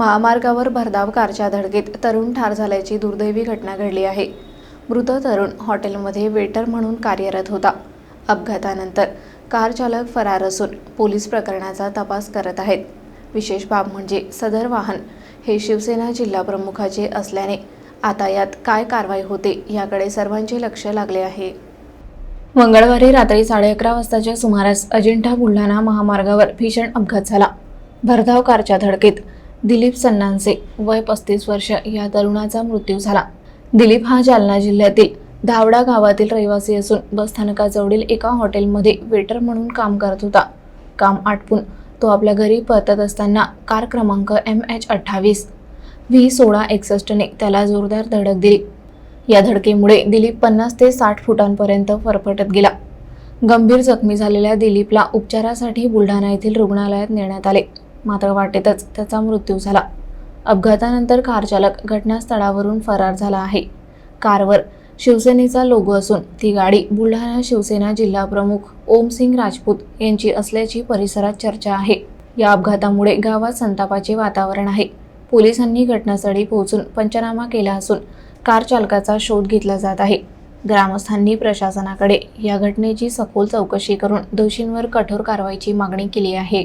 महामार्गावर भरधाव कारच्या धडकेत तरुण ठार झाल्याची दुर्दैवी घटना घडली आहे. मृत तरुण हॉटेलमध्ये वेटर म्हणून कार्यरत होता. अपघातानंतर कार चालक फरार असून पोलीस प्रकरणाचा तपास करत आहेत. विशेष बाब म्हणजे सदर वाहन हे शिवसेना जिल्हा प्रमुखाचे असल्याने आता यात काय कारवाई होते याकडे सर्वांचे लक्ष लागले आहे. मंगळवारी रात्री साडे अकरा वाजताच्या सुमारास अजिंठा बुलढाणा महामार्गावर भीषण अपघात झाला. भरधाव कारच्या धडकेत दिलीप सन्नांचे वय पस्तीस वर्ष या तरुणाचा मृत्यू झाला. दिलीप हा जालना जिल्ह्यातील धावडा गावातील रहिवासी असून बसस्थानकाजवळील एका हॉटेलमध्ये वेटर म्हणून काम करत होता. काम आटपून तो आपल्या घरी परतत असताना कार क्रमांक एम एच अठ्ठावीस व्ही सोळा एकसष्टने त्याला जोरदार धडक दिली. या धडकेमुळे दिलीप पन्नास ते साठ फुटांपर्यंत फरफटत गेला. गंभीर जखमी झालेल्या दिलीपला उपचारासाठी बुलढाणा येथील रुग्णालयात नेण्यात आले. मात्र वाटेतच त्याचा मृत्यू झाला. अपघातानंतर कारचालक घटनास्थळावरून फरार झाला आहे. कारवर शिवसेनेचा लोगो असून ती गाडी बुलढाणा शिवसेना जिल्हाप्रमुख ओमसिंग राजपूत यांची असल्याची परिसरात चर्चा आहे. या अपघातामुळे गावात संतापाचे वातावरण आहे. पोलिसांनी घटनास्थळी पोहोचून पंचनामा केला असून कार चालकाचा शोध घेतला जात आहे. ग्रामस्थांनी प्रशासनाकडे या घटनेची सखोल चौकशी करून दोषींवर कठोर कारवाईची मागणी केली आहे.